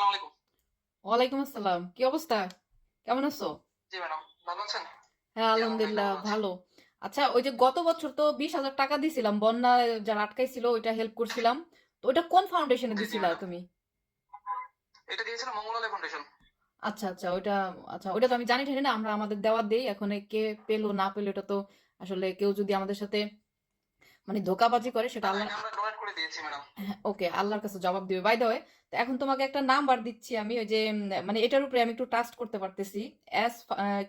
আসসালামু আলাইকুম ওয়ালাইকুম আসসালাম। কি অবস্থা? কেমন আছো? জি ম্যাডাম ভালো আছেন? হ্যাঁ আলহামদুলিল্লাহ ভালো আচ্ছা ওই যে গত বছর তো বিশ হাজার টাকা দিছিলাম বন্যা যারা আটকাইছিল ওইটা হেল্প করছিলাম। তো ওইটা কোন ফাউন্ডেশনে দিছিলা তুমি? এটা দিয়েছিল মঙ্গলালয় ফাউন্ডেশন আচ্ছা আচ্ছা ওইটা আচ্ছা ওইটা তো আমি জানি ঠানি না আমরা আমাদের দেওয়ার দেই। এখন কে পেল না পেল এটা তো আসলে কেউ যদি আমাদের সাথে মানে ধোকাবাজি করে সেটা আল্লাহ ওকে আল্লাহর কাছে জবাব দিবে। বাই দ্য ওয়ে তো এখন তোমাকে একটা নাম্বার দিচ্ছি আমি ওই যে মানে এটার উপরে আমি একটু ট্রাস্ট করতে পারতেছি। এস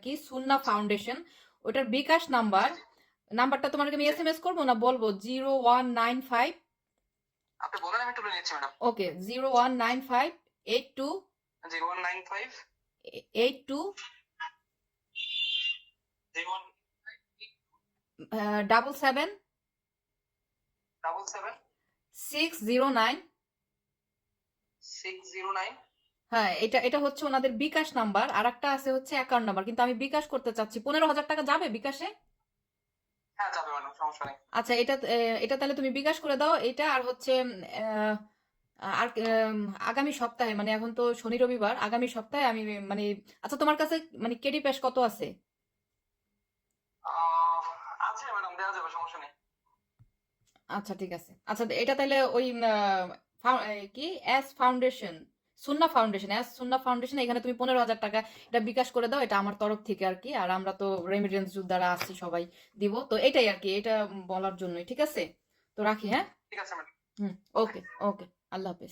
কি? সুন্না ফাউন্ডেশন ওটার বিকাশ নাম্বার নাম্বারটা তোমাকে আমি এসএমএস করব না বলব? জিরো ওয়ান নাইন ফাইভ আপনি বলেন আমি তুলে নিচ্ছি madam okay zero one nine five eight two zero one nine five eight two double seven double seven six zero nine six zero nine হ্যাঁ এটা এটা হচ্ছে ওনাদের বিকাশ নাম্বার আর একটা আছে হচ্ছে অ্যাকাউন্ট নাম্বার কিন্তু আমি বিকাশ করতে চাচ্ছি। পনেরো হাজার টাকা যাবে বিকাশে? হ্যাঁ আচ্ছা এটা এটা তাহলে তুমি বিকাশ করে দাও এটা আর হচ্ছে আর আগামী সপ্তাহে মানে এখন তো শনি রবিবার আগামী সপ্তাহে আমি মানে আচ্ছা তোমার কাছে মানে কেডি প্যাস কত আছে আহ, আছে ম্যাডাম দেওয়া যাবে সমস্যা নেই আচ্ছা ঠিক আছে। আচ্ছা এটা তাহলে ওই কি? As foundation Sunnah foundation As Sunnah foundation এখানে তুমি পনেরো হাজার টাকা এটা বিকাশ করে দাও এটা আমার তরফ থেকে আর কি। আর আমরা তো রেমিডেন্স যোদ্ধারা আছি সবাই দিব। তো এটাই আর কি এটা বলার জন্যই ঠিক আছে? তো রাখি হ্যাঁ? ঠিক আছে হুম ওকে ওকে আল্লাহ হাফেজ।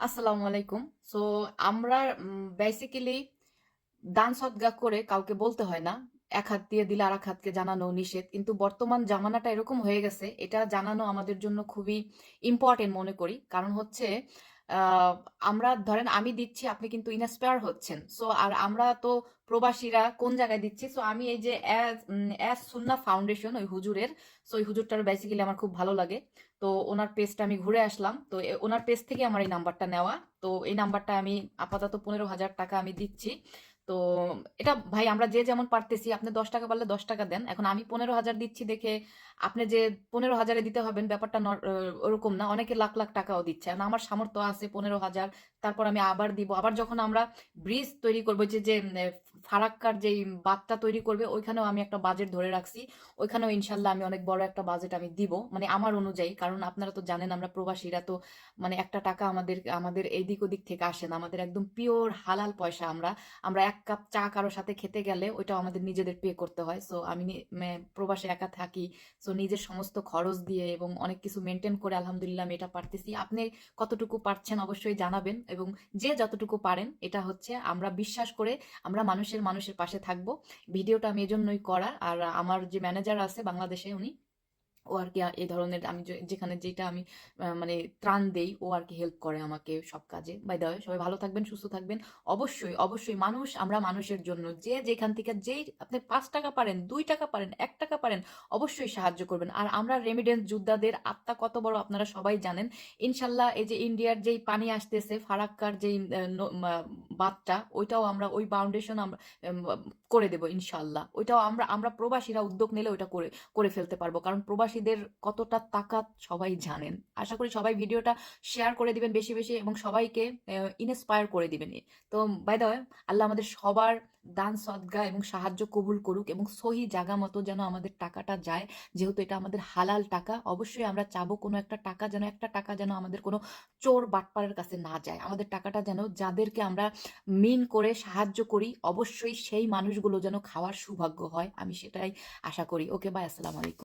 আসসালামু আলাইকুম। সো আমরা বেসিক্যালি দান সদগা করে কাউকে বলতে হয় না এক হাত দিয়ে দিলে আর এক হাতকে জানানো নিষেধ। কিন্তু বর্তমান জামানাটা এরকম হয়ে গেছে, এটা জানানো আমাদের জন্য খুবই ইম্পর্টেন্ট মনে করি। কারণ হচ্ছে আমরা ধরেন আমি দিচ্ছি, আপনি কিন্তু ইন্সপায়ার হচ্ছেন। সো আর আমরা তো প্রবাসীরা কোন জায়গায় দিচ্ছি? সো আমি এই যে অ্যাস সুন্না ফাউন্ডেশন ওই হুজুরের সো ওই হুজুরটার বেসিক্যালি আমার খুব ভালো লাগে। তো ওনার পেজটা আমি ঘুরে আসলাম। তো ওনার পেজ থেকে আমার এই নাম্বারটা নেওয়া। তো এই নাম্বারটা আমি আপাতত পনেরো হাজার টাকা আমি দিচ্ছি। তো এটা ভাই আমরা যে যেমন পারতেছি আপনি দশ টাকা পারলে দশ টাকা দেন। এখন আমি পনেরো হাজার দিচ্ছি দেখে আপনি যে পনেরো হাজারে দিতে হবেন ব্যাপারটা ওরকম না। অনেকে লাখ লাখ টাকাও দিচ্ছে। এখন আমার সামর্থ্য আছে পনেরো হাজার তারপর আমি আবার দিব। আবার যখন আমরা ব্রিজ তৈরি করব যে যে ফারাক্কার যে বাঁধটা তৈরি করবে ওইখানেও আমি একটা বাজেট ধরে রাখছি। ওইখানেও ইনশাল্লাহ আমি অনেক বড় একটা বাজেট আমি দিব। মানে আমার অনুযায়ী কারণ আপনারা তো জানেন আমরা প্রবাসীরা তো মানে একটা টাকা আমাদের আমাদের এই দিক ওদিক থেকে আসে না। আমাদের একদম পিওর হালাল পয়সা আমরা আমরা এক কাপ চা কারোর সাথে খেতে গেলে ওইটাও আমাদের নিজেদের পে করতে হয়। সো আমি প্রবাসে একা থাকি সো নিজের সমস্ত খরচ দিয়ে এবং অনেক কিছু মেনটেন করে আলহামদুলিল্লাহ আমি এটা পারতেছি। আপনি কতটুকু পারছেন অবশ্যই জানাবেন এবং যে যতটুকু পারেন, এটা হচ্ছে আমরা বিশ্বাস করে আমরা মানুষের মানুষের পাশে থাকব। ভিডিওটা আমি এজন্যই করা, আর আমার যে ম্যানেজার আছে বাংলাদেশে, উনি ও আর কি এই ধরনের আমি যেখানে যেটা আমি মানে ত্রাণ দেই, ও আর কি হেল্প করে আমাকে সব কাজে। বাই দ্য সবাই ভালো থাকবেন, সুস্থ থাকবেন। অবশ্যই অবশ্যই মানুষ, আমরা মানুষের জন্য যে, যেখান থেকে যেই, আপনি পাঁচ টাকা পারেন, দুই টাকা পারেন, এক টাকা পারেন, অবশ্যই সাহায্য করবেন। আর আমরা রেমিডেন্স যোদ্ধাদের আত্মা কত বড় আপনারা সবাই জানেন। ইনশাল্লাহ এই যে ইন্ডিয়ার যেই পানি আসতেছে, ফারাক্কার যেই বাঁধটা ওইটাও আমরা, ওই ফাউন্ডেশন আমরা করে দেব ইনশাল্লাহ ওইটাও আমরা আমরা প্রবাসীরা উদ্যোগ নিলে ওইটা করে করে ফেলতে পারব। কারণ প্রবাসীদের কতটা তাকাত সবাই জানেন। আশা করি সবাই ভিডিওটা শেয়ার করে দিবেন বেশি বেশি এবং সবাইকে ইন্সপায়ার করে দিবেন। তো বাই আল্লাহ আমাদের সবার দান, সদ্গা এবং সাহায্য কবুল করুক এবং সহি জায়গা মতো যেন আমাদের টাকাটা যায়। যেহেতু এটা আমাদের হালাল টাকা, অবশ্যই আমরা চাবো কোনো একটা টাকা যেন, একটা টাকা যেন আমাদের কোনো চোর বাটপাড়ের কাছে না যায়। আমাদের টাকাটা যেন যাদেরকে আমরা মিন করে সাহায্য করি, অবশ্যই সেই মানুষগুলো যেন খাওয়ার সৌভাগ্য হয়, আমি সেটাই আশা করি। ওকে বাই আসসালামু আলাইকুম।